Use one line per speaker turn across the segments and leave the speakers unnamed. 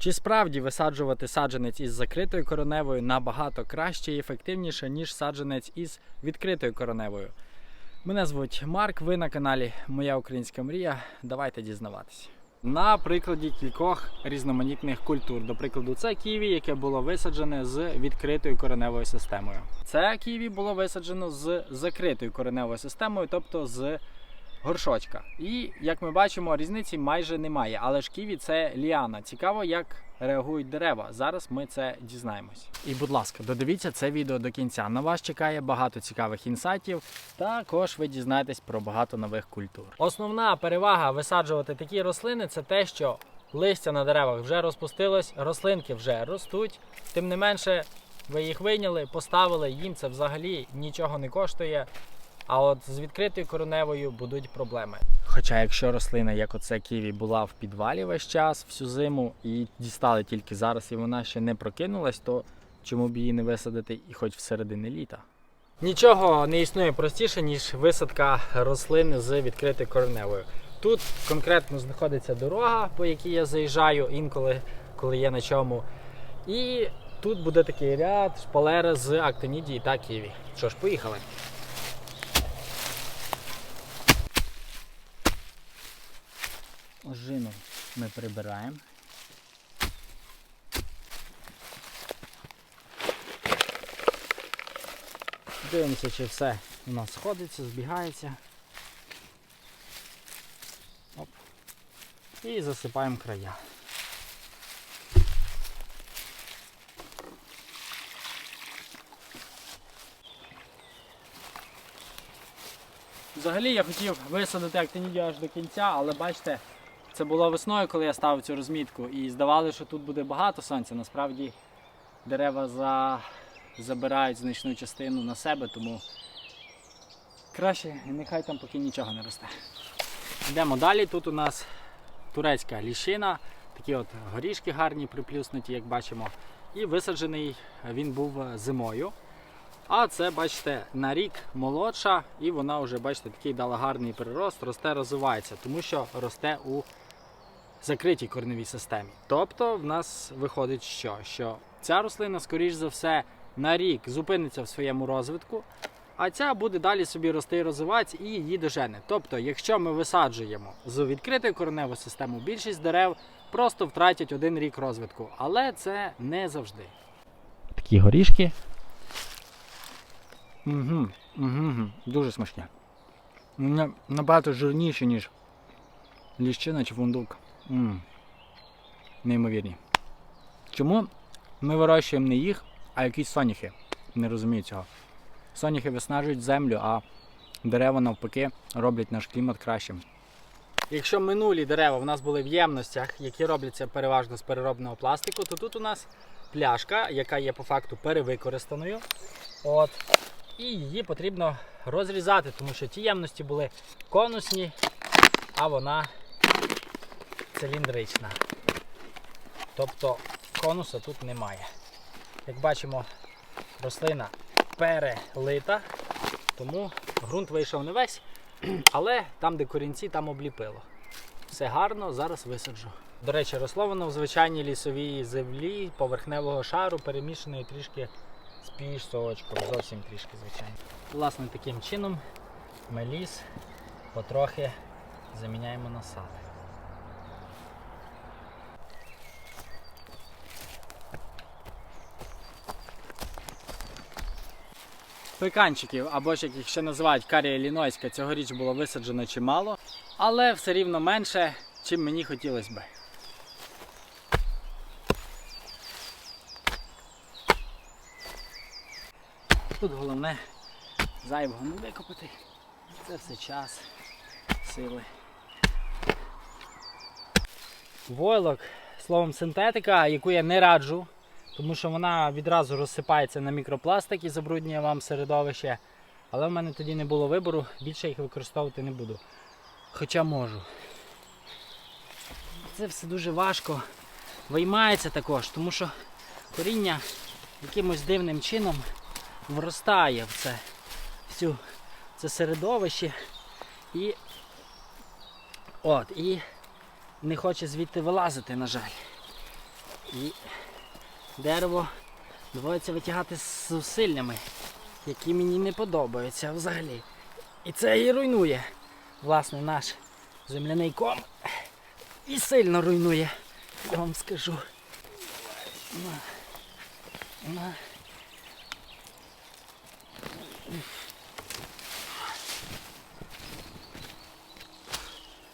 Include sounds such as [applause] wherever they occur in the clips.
Чи справді висаджувати саджанець із закритою короневою набагато краще і ефективніше, ніж саджанець із відкритою короневою? Мене звуть Марк, ви на каналі Моя Українська Мрія. Давайте дізнаватися. На прикладі кількох різноманітних культур. До прикладу, це ківі, яке було висаджене з відкритою кореневою системою. Це ківі було висаджено з закритою кореневою системою, тобто з горшочка. І як ми бачимо, різниці майже немає. Але ж ківі це ліана. Цікаво, як реагують дерева. Зараз ми це дізнаємось. І, будь ласка, додивіться це відео до кінця. На вас чекає багато цікавих інсайтів. Також ви дізнаєтесь про багато нових культур. Основна перевага висаджувати такі рослини це те, що листя на деревах вже розпустилось, рослинки вже ростуть. Тим не менше, ви їх вийняли, поставили, їм це взагалі нічого не коштує. А от з відкритою короневою будуть проблеми. Хоча, якщо рослина, як оце ківі, була в підвалі весь час всю зиму і дістали тільки зараз, і вона ще не прокинулась, то чому б її не висадити і хоч всередині літа? Нічого не існує простіше, ніж висадка рослин з відкритою кореневою. Тут конкретно знаходиться дорога, по якій я заїжджаю інколи, коли є на чому. І тут буде такий ряд шпалери з актинідії та ківі. Що ж, поїхали. Ожину ми прибираємо. Дивимося, чи все у нас сходиться, збігається. Оп. І засипаємо края. Взагалі я хотів висадити актинідію аж до кінця, але бачите, це було весною, коли я ставив цю розмітку, і здавалося, що тут буде багато сонця. Насправді дерева за... забирають значну частину на себе, тому краще нехай там поки нічого не росте. Йдемо далі. Тут у нас турецька ліщина, такі от горішки гарні, приплюснуті, як бачимо. І висаджений він був зимою. А це, бачите, на рік молодша, і вона вже, бачите, такий дала гарний прирост, росте, розвивається, тому що росте у закритій корневій системі. Тобто в нас виходить, що, що ця рослина, скоріш за все, на рік зупиниться в своєму розвитку, а ця буде далі собі рости і розвиватися і її дожене. Тобто, якщо ми висаджуємо з відкритою кореневою системою, більшість дерев просто втратять один рік розвитку. Але це не завжди. Такі горішки. Угу, угу, дуже смачні. Вони набагато жирніші, ніж ліщина чи фундук. м Неймовірні. Чому ми вирощуємо не їх, а якісь соняхи? Не розумію цього. Соняхи виснажують землю, а дерева навпаки роблять наш клімат кращим. Якщо минулі дерева в нас були в ємностях, які робляться переважно з переробного пластику, то тут у нас пляшка, яка є по факту перевикористаною. От. І її потрібно розрізати, тому що ті ємності були конусні, а вона циліндрична. Тобто конуса тут немає. Як бачимо, рослина перелита, тому ґрунт вийшов не весь, [clears throat] але там, де корінці, там обліпило. Все гарно, зараз висаджу. До речі, росло воно в звичайній лісовій землі поверхневого шару, перемішаної трішки з пісочком, зовсім трішки, звичайно. Власне, таким чином ми ліс потрохи заміняємо на сад. Пеканчиків, або ж як їх ще називають карія лінойська, цьогоріч було висаджено чимало, але все рівно менше, чим мені хотілося би. Тут головне зайвого не викопати. Це все час, сили. Войлок, словом, синтетика, яку я не раджу, тому що вона відразу розсипається на мікропластик і забруднює вам середовище. Але в мене тоді не було вибору, більше їх використовувати не буду. Хоча можу. Це все дуже важко виймається також, тому що коріння якимось дивним чином вростає в це всю це середовище і от, і не хоче звідти вилазити, на жаль. І дерево доводиться витягати з зусиллями, які мені не подобаються взагалі. І це і руйнує, власне, наш земляний ком. І сильно руйнує, я вам скажу. На. На.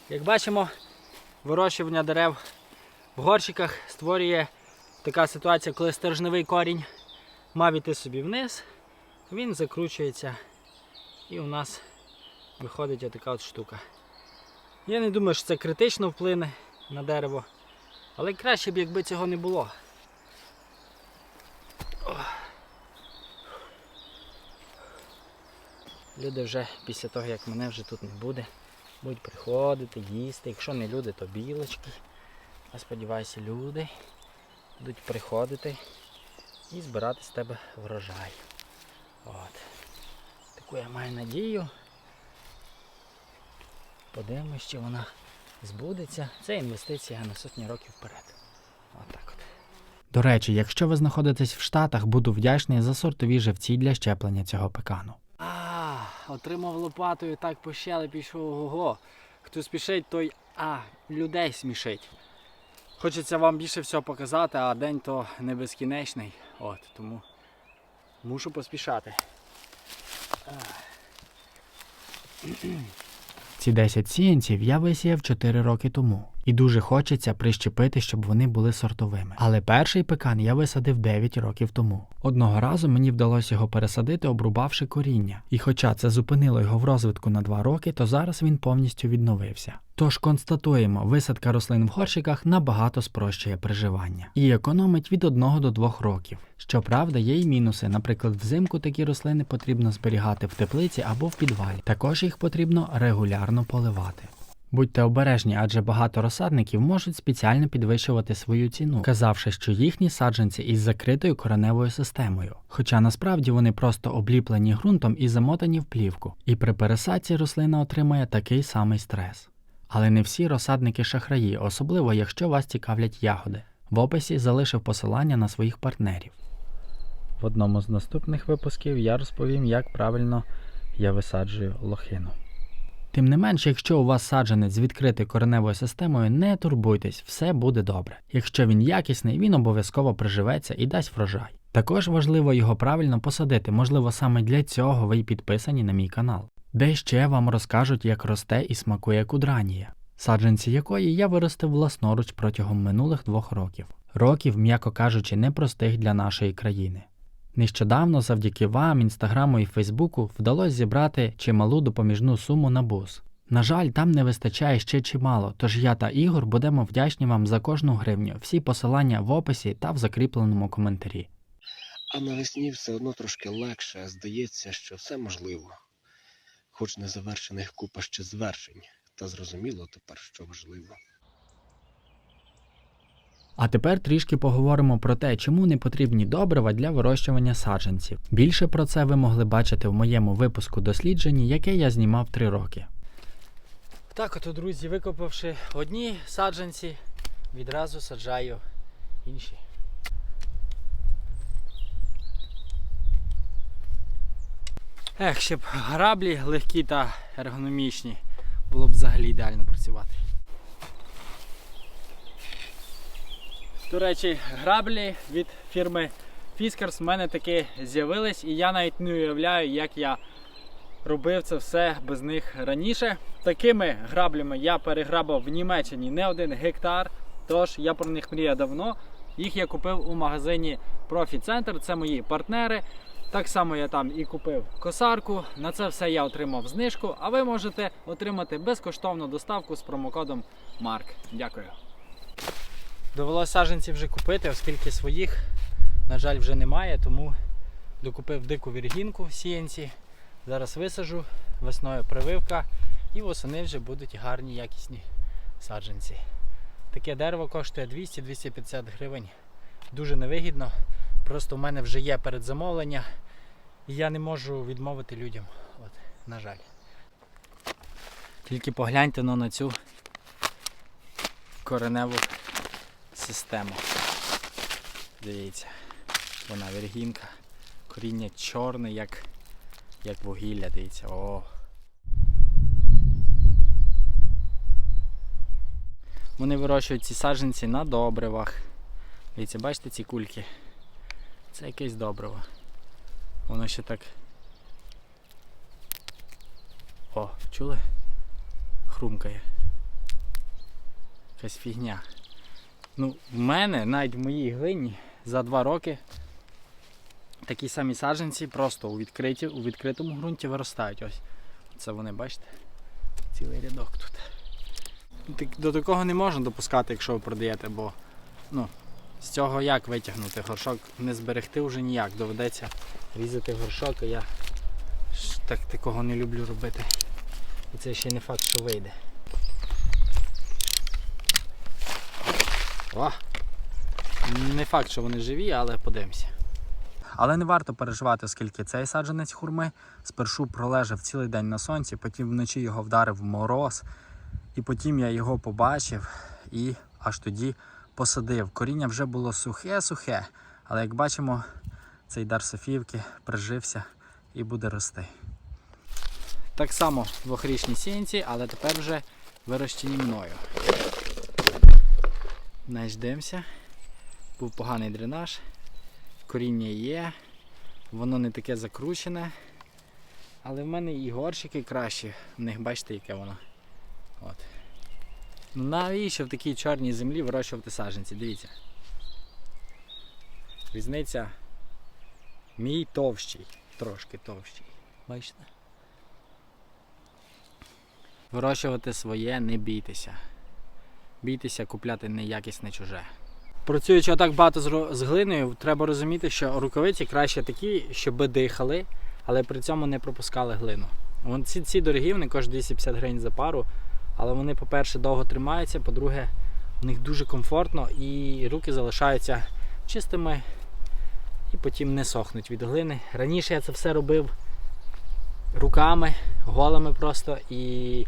Як бачимо, вирощування дерев в горщиках створює така ситуація, коли стержневий корінь мав іти собі вниз, він закручується і у нас виходить отака от штука. Я не думаю, що це критично вплине на дерево, але краще б, якби цього не було. Люди вже після того, як мене вже тут не буде, будуть приходити, їсти. Якщо не люди, то білочки. Я сподіваюся, люди будуть приходити і збирати з тебе врожай. От. Таку я маю надію. Подивимось, чи вона збудеться. Це інвестиція на сотні років вперед. Отак от. До речі, якщо ви знаходитесь в Штатах, буду вдячний за сортові живці для щеплення цього пекану. Отримав лопатою, так по щелепі пішов. Ого. Хто спішить, той а, людей смішить. Хочеться вам більше всього показати, а день то не безкінечний. От, тому мушу поспішати. Ці 10 сіянців я висіяв 4 роки тому. І дуже хочеться прищепити, щоб вони були сортовими. Але перший пекан я висадив 9 років тому. Одного разу мені вдалося його пересадити, обрубавши коріння. І хоча це зупинило його в розвитку на 2 роки, то зараз він повністю відновився. Тож констатуємо, висадка рослин в горщиках набагато спрощує приживання і економить від 1 до 2 років. Щоправда, є й мінуси. Наприклад, взимку такі рослини потрібно зберігати в теплиці або в підвалі. Також їх потрібно регулярно поливати. Будьте обережні, адже багато розсадників можуть спеціально підвищувати свою ціну, казавши, що їхні саджанці із закритою кореневою системою. Хоча насправді вони просто обліплені ґрунтом і замотані в плівку, і при пересадці рослина отримає такий самий стрес. Але не всі розсадники шахраї, особливо якщо вас цікавлять ягоди. В описі залишив посилання на своїх партнерів. В одному з наступних випусків я розповім, як правильно я висаджую лохину. Тим не менше, якщо у вас саджанець з відкритою кореневою системою, не турбуйтесь, все буде добре. Якщо він якісний, він обов'язково приживеться і дасть врожай. Також важливо його правильно посадити, можливо, саме для цього ви й підписані на мій канал, де ще вам розкажуть, як росте і смакує кудранія, саджанці якої я виростив власноруч протягом минулих двох років. Років, м'яко кажучи, непростих для нашої країни. Нещодавно, завдяки вам, інстаграму і Фейсбуку, вдалося зібрати чималу допоміжну суму на бус. На жаль, там не вистачає ще чимало, тож я та Ігор будемо вдячні вам за кожну гривню. Всі посилання в описі та в закріпленому коментарі.
А навесні все одно трошки легше, здається, що все можливо. Хоч незавершених купа ще звершень, та зрозуміло тепер, що важливо.
А тепер трішки поговоримо про те, чому не потрібні добрива для вирощування саджанців. Більше про це ви могли бачити в моєму випуску дослідженні, яке я знімав 3 роки. Так, от, друзі, викопавши одні саджанці, відразу саджаю інші. Ех, щоб граблі легкі та ергономічні, було б взагалі ідеально працювати. До речі, граблі від фірми Fiskars в мене таки з'явились, і я навіть не уявляю, як я робив це все без них раніше. Такими граблями я переграбав в Німеччині не один гектар, тож я про них мріяв давно. Їх я купив у магазині Profi Center, це мої партнери. Так само я там і купив косарку. На це все я отримав знижку, а ви можете отримати безкоштовну доставку з промокодом MARK. Дякую. Довелося саджанці вже купити, оскільки своїх, на жаль, вже немає, тому докупив дику віргінку в сіянці. Зараз висажу, весною прививка і восени вже будуть гарні якісні саджанці. Таке дерево коштує 200-250 гривень. Дуже невигідно. Просто в мене вже є передзамовлення і я не можу відмовити людям. От, на жаль. Тільки погляньте ну, на цю кореневу систему. Дивіться, вона вергінка. Коріння чорне, як, як вугілля, дивіться. О. Вони вирощують ці саджанці на добривах. Дивіться, бачите ці кульки? Це якесь добриво. Воно ще так. О, чули? Хрумкає. Якась фігня. Ну, в мене навіть в моїй глині за два роки такі самі саджанці просто у, відкриті, у відкритому ґрунті виростають. Ось. Це вони, бачите? Цілий рядок тут. До такого не можна допускати, якщо ви продаєте, бо ну, з цього як витягнути? Горшок не зберегти вже ніяк. Доведеться різати горшок, а я так такого не люблю робити. І це ще не факт, що вийде. О! Не факт, що вони живі, але подивимося. Але не варто переживати, оскільки цей саджанець хурми спершу пролежав цілий день на сонці, потім вночі його вдарив мороз, і потім я його побачив і аж тоді посадив. Коріння вже було сухе-сухе, але як бачимо, цей дар Софіївки прижився і буде рости. Так само двохрічні сіянці, але тепер вже вирощені мною. Дивимося. Був поганий дренаж, коріння є, воно не таке закручене. Але в мене і горщики кращі, в них бачите, яке воно. От. Ну навіщо в такій чорній землі вирощувати саджанці? Дивіться. Різниця мій товщий, трошки товщий. Бачите? Вирощувати своє не бійтеся. Бійтеся купляти неякісне чуже. Працюючи отак багато з глиною, треба розуміти, що рукавиці краще такі, щоб дихали, але при цьому не пропускали глину. Ці, ці дорогі, вони коштують 250 гривень за пару, але вони, по-перше, довго тримаються, по-друге, в них дуже комфортно і руки залишаються чистими і потім не сохнуть від глини. Раніше я це все робив руками, голими просто, і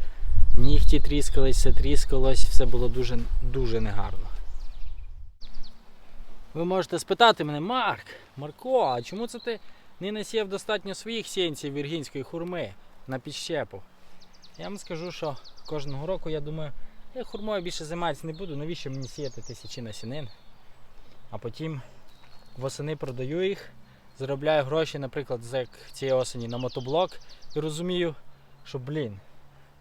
нігті тріскались, все тріскалось, все було дуже, дуже негарно. Ви можете спитати мене, Марк, Марко, а чому це ти не насіяв достатньо своїх сіянців віргінської хурми на підщепу? Я вам скажу, що кожного року я думаю, я хурмою більше займатися не буду, навіщо мені сіяти тисячі насінин? А потім восени продаю їх, заробляю гроші, наприклад, як цієї осені на мотоблок і розумію, що, блін,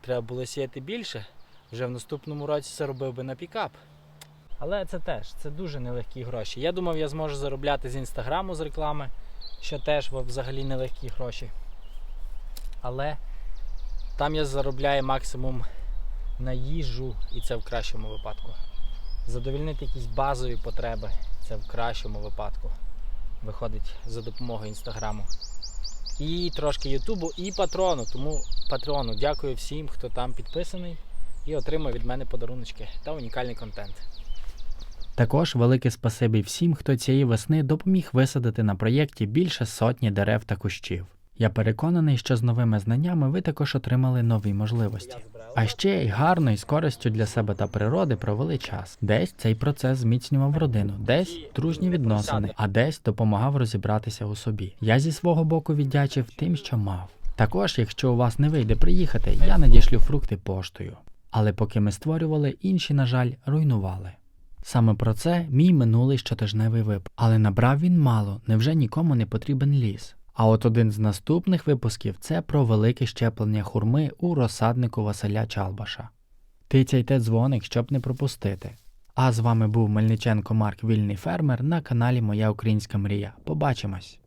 треба було сіяти більше, вже в наступному році це робив би на пікап. Але це теж це дуже нелегкі гроші. Я думав, я зможу заробляти з інстаграму з реклами, що теж взагалі нелегкі гроші. Але там я заробляю максимум на їжу, і це в кращому випадку. Задовільнити якісь базові потреби, це в кращому випадку. Виходить за допомогою інстаграму. І трошки Ютубу, і патрону. Тому патрону дякую всім, хто там підписаний і отримав від мене подаруночки та унікальний контент. Також велике спасибі всім, хто цієї весни допоміг висадити на проєкті більше сотні дерев та кущів. Я переконаний, що з новими знаннями ви також отримали нові можливості. А ще й гарно і з користю для себе та природи провели час. Десь цей процес зміцнював родину, десь дружні відносини, а десь допомагав розібратися у собі. Я зі свого боку віддячив тим, що мав. Також, якщо у вас не вийде приїхати, я надішлю фрукти поштою. Але поки ми створювали, інші, на жаль, руйнували. Саме про це мій минулий щотижневий випуск. Але набрав він мало, невже нікому не потрібен ліс. А от один з наступних випусків це про велике щеплення хурми у розсаднику Василя Чалбаша. Тицяйте дзвоник, щоб не пропустити. А з вами був Мельниченко Марк Вільний фермер на каналі Моя Українська Мрія. Побачимось!